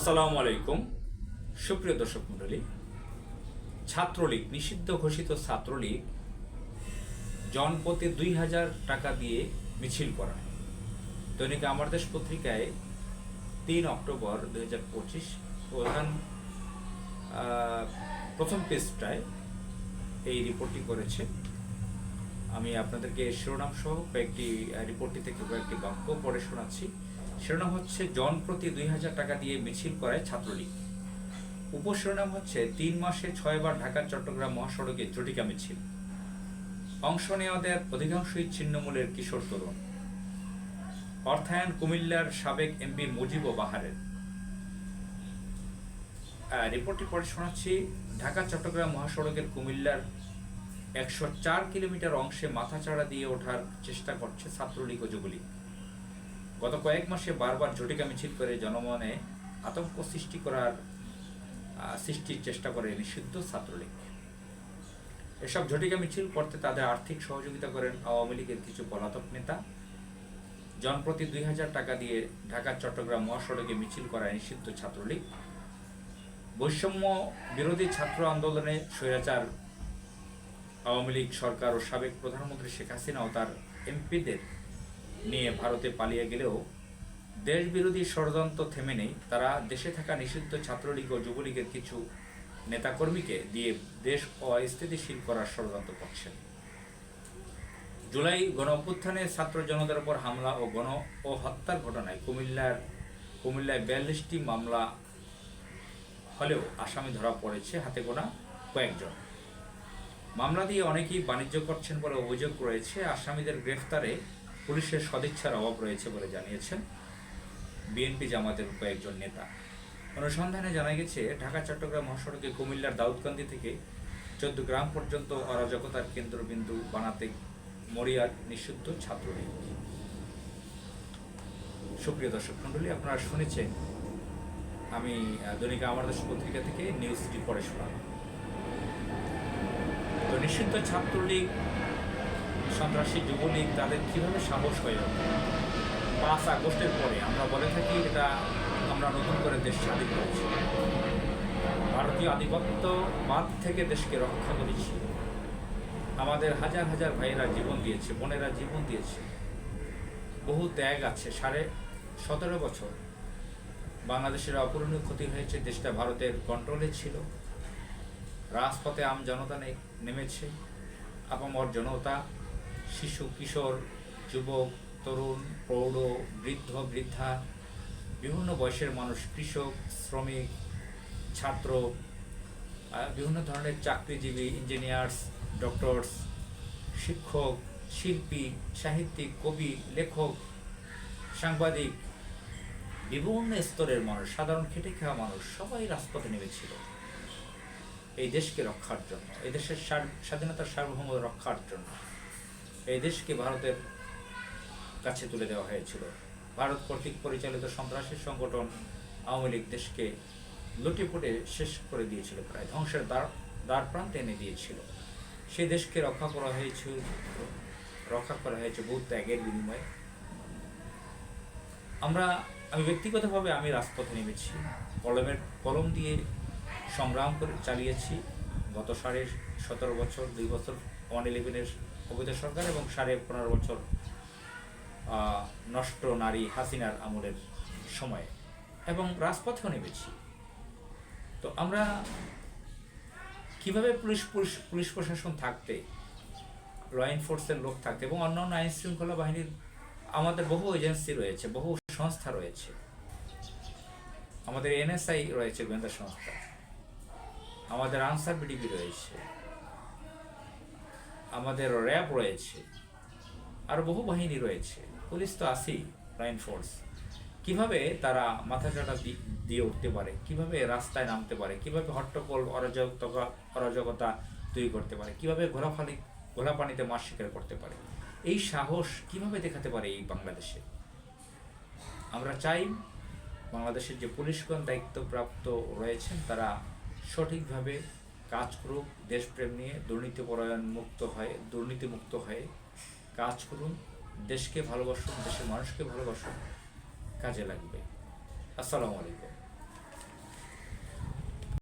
আসসালামু আলাইকুম। সুপ্রিয় দর্শক মণ্ডলী, ছাত্রলীগ, নিষিদ্ধ ঘোষিত ছাত্রলীগ জনপতি দুই হাজার টাকা দিয়ে মিছিল করায়। দৈনিক আমার দেশ পত্রিকায় তিন অক্টোবর দুই হাজার পঁচিশ প্রধান প্রথম পেজটায় এই রিপোর্টটি করেছে। আমি আপনাদেরকে শিরোনাম সহ কয়েকটি রিপোর্টটি থেকে কয়েকটি বাক্য পড়ে শোনাচ্ছি। শিরোনাম হচ্ছে জন প্রতি দুই হাজার টাকা দিয়ে মিছিল করায় ছাত্রলীগ। উপশিরোনাম হচ্ছে, তিন মাসে ছয়বার ঢাকা চট্টগ্রাম মহাসড়কে জটিকা মিছিল। অংশ নেওয়াদের অধিকাংশই ছিন্নমূলের কিশোর তরুণ। অর্থায়ন কুমিল্লার সাবেক এমপি মুজিব ও বাহারের। রিপোর্টটি পরে শোনাচ্ছি। ঢাকা, চট্টগ্রাম মহাসড়কের কুমিল্লার একশো চার কিলোমিটার অংশে মাথাচাড়া দিয়ে ওঠার চেষ্টা করছে ছাত্রলীগ ও যুবলীগ। গত কয়েক মাসে বারবার ঝটিকা মিছিল করে জনমনে আতঙ্ক সৃষ্টি করার সৃষ্টির চেষ্টা করে নিষিদ্ধ ছাত্রলীগ। এসব ঝটিকা মিছিল করতে তাদের আর্থিক সহযোগিতা করেন আওয়ামী লীগের কিছু পলাতক নেতা। জনপ্রতি দুই হাজার টাকা দিয়ে ঢাকা, চট্টগ্রাম মহাসড়কে মিছিল করায় নিষিদ্ধ ছাত্রলীগ। বৈষম্য বিরোধী ছাত্র আন্দোলনে স্বৈরাচার আওয়ামী লীগ সরকার ও সাবেক প্রধানমন্ত্রী শেখ হাসিনা ও তার এমপিদের নিয়ে ভারতে পালিয়ে গেলেও দেশ বিরোধী ষড়যন্ত্র থেমে নেই। তারা দেশে থাকা নিষিদ্ধ ছাত্রলীগ ও যুবলীগের কিছু নেতাকর্মীকে দিয়ে দেশ অস্থিতিশীল করার ষড়যন্ত্র করছেন। জুলাই গণ অভ্যুত্থানে ছাত্র জনতার উপর হামলা ও গণ ও হত্যার ঘটনায় কুমিল্লার, কুমিল্লায় বিয়াল্লিশটি মামলা হলেও আসামি ধরা পড়েছে হাতে গোনা কয়েকজন। মামলা দিয়ে অনেকেই বাণিজ্য করছেন বলে অভিযোগ রয়েছে। আসামিদের গ্রেফতারে পুলিশের সদিচ্ছার অভাব রয়েছে বলে জানিয়েছেন বিএনপি জামাতের কয়েকজন নেতা। অনুসন্ধানে জানা গেছে, ঢাকা, চট্টগ্রাম মহাসড়কে কুমিল্লার দাউদকান্দি থেকে চোদ্দ গ্রাম পর্যন্ত অরাজকতার কেন্দ্রবিন্দু বানাতে মরিয়ার নিষিদ্ধ ছাত্রলীগ। সুপ্রিয় দর্শক মণ্ডলী, আপনারা শুনেছেন, আমি দৈনিক আমার দেশ পত্রিকা থেকে নিউজটি পড়ে শোনালাম। তো নিষিদ্ধ ছাত্রলীগ সন্ত্রাসী যুবলীগ তাদের কীভাবে সাহস হয়ে ওঠে? পাঁচ আগস্টের পরে আমরা বলে থাকি এটা আমরা নতুন করে দেশ স্বাধীন করেছি। ভারতীয় আধিপত্য আধিপত্যবাদ থেকে দেশকে রক্ষা করেছি। আমাদের হাজার হাজার ভাইয়েরা জীবন দিয়েছে, বোনেরা জীবন দিয়েছে। বহু ত্যাগ আছে, সাড়ে সতেরো বছর বাংলাদেশের অপূরণীয় ক্ষতি হয়েছে, দেশটা ভারতের কন্ট্রোলে ছিল। রাজপথে আম জনতা নেমেছে, আপামর জনতা শিশু, কিশোর, যুবক, তরুণ, প্রৌঢ়, বৃদ্ধ, বৃদ্ধা, বিভিন্ন বয়সের মানুষ, কৃষক, শ্রমিক, ছাত্র বিভিন্ন ধরনের চাকরিজীবী ইঞ্জিনিয়ার্স ডক্টরস শিক্ষক, শিল্পী, সাহিত্যিক, কবি, লেখক, সাংবাদিক, বিভিন্ন স্তরের মানুষ, সাধারণ খেটে খাওয়া মানুষ, সবাই রাজপথে নেমেছিল। এই দেশকে রক্ষার জন্য, এই দেশের স্বাধীনতার সার্বভৌম রক্ষার জন্য। এই দেশকে ভারতের কাছে তুলে দেওয়া হয়েছিল। ভারত কর্তৃক পরিচালিত সন্ত্রাসী সংগঠন আওয়ামী লীগ দেশকে লুটিপুটে শেষ করে দিয়েছিল প্রায়। ধ্বংসের দ্বার দ্বার প্রান্তে এনে দিয়েছিল। সেই দেশকে রক্ষা করা হয়েছিল, রক্ষা করা হয়েছে বহু ত্যাগের বিনিময়ে। আমরা, আমি ব্যক্তিগতভাবে আমি রাজপথে নেমেছি, কলমের, কলম দিয়ে সংগ্রাম করে চালিয়েছি। গত সাড়ে সতেরো বছর, দুই বছর, ওয়ান ইলেভেনের অবৈধ সরকার এবং সাড়ে পনেরো বছর নষ্ট নারী হাসিনার আমলের সময়ে। এবং রাজপথেও নেমেছি। তো আমরা কীভাবে পুলিশ পুলিশ পুলিশ প্রশাসন থাকতে ল এনফোর্সের লোক থাকতে এবং অন্যান্য আইন শৃঙ্খলা বাহিনীর আমাদের বহু এজেন্সি রয়েছে, বহু সংস্থা রয়েছে। আমাদের এনএসআই রয়েছে গোয়েন্দা সংস্থা। আমাদের আনসার বিডিবি রয়েছে। আমাদের র্যাব রয়েছে। আর বহু বাহিনী রয়েছে। পুলিশ তো আছেই লাইন ফোর্স কীভাবে তারা মাথাচাড়া দি- দিয়ে উঠতে পারে? কীভাবে রাস্তায় নামতে পারে? কীভাবে হট্টগোল, অরাজকতা অরাজকতা তৈরি করতে পারে? কীভাবে ঘোলাফালি ঘোলা পানিতে মাছ শিকার করতে পারে? এই সাহস কীভাবে দেখাতে পারে এই বাংলাদেশে? আমরা চাই বাংলাদেশের যে পুলিশগণ দায়িত্বপ্রাপ্ত রয়েছেন, তারা সঠিকভাবে কাজ করুক দেশপ্রেম নিয়ে দুর্নীতিপরায়ণ মুক্ত হয়ে, দুর্নীতিমুক্ত হয়ে কাজ করুন, দেশকে ভালোবাসুন, দেশের মানুষকে ভালোবাসুন, কাজে লাগবে। আসসালামু আলাইকুম।